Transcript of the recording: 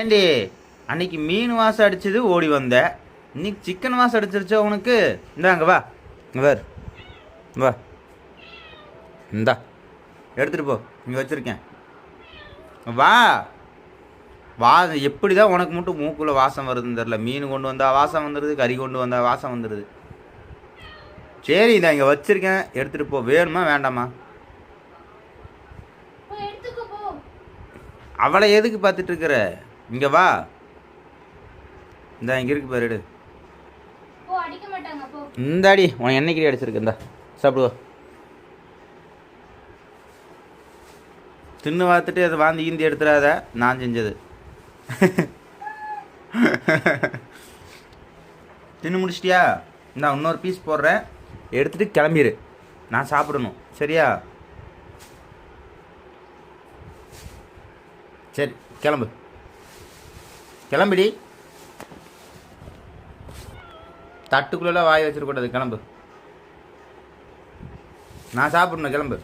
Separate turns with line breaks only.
ஏண்டி அன்னைக்கு மீன் வாசம் அடிச்சது ஓடி வந்த. இன்னைக்கு சிக்கன் வாசம் அடிச்சிருச்சா உனக்கு? இந்தாங்க வா. பார். வா. இந்தா. எடுத்துட்டு போ. இங்கே வச்சிருக்கேன். வா. வா எப்படி தான் உனக்கு மட்டும் மூக்குள்ள வாசம் வருதுன்னு தெரில மீன் கொண்டு வந்தா வாசம் வந்துடுது கறி கொண்டு வந்தா வாசம் வந்துடுது சரி இதை இங்கே வச்சிருக்கேன். எடுத்துட்டு போ. வேணுமா வேண்டாமா? அவளை எதுக்கு பார்த்துட்டு இருக்கிற? இங்கே வா. இந்தா இங்கே இருக்கு பாரு எடு.
போ
இந்தாடி உனக்கு என்னைக்கு அடிச்சிருக்கு இந்தா. சாப்பிடுவா. தின்னு பார்த்துட்டு அதை வாந்தி கீந்தி எடுத்துடாத நான் செஞ்சது. தின்னு முடிச்சிட்டியா? இந்தா இன்னொரு பீஸ் போடுறேன். எடுத்துட்டு கிளம்பிடு நான் சாப்பிடணும். சரியா? சரி கிளம்பு. கிளம்புடி. தட்டுக்குள்ளெல்லாம் வாய் வச்சிருக்கூடாது கிளம்பு. நான் சாப்பிடணும் கிளம்பு.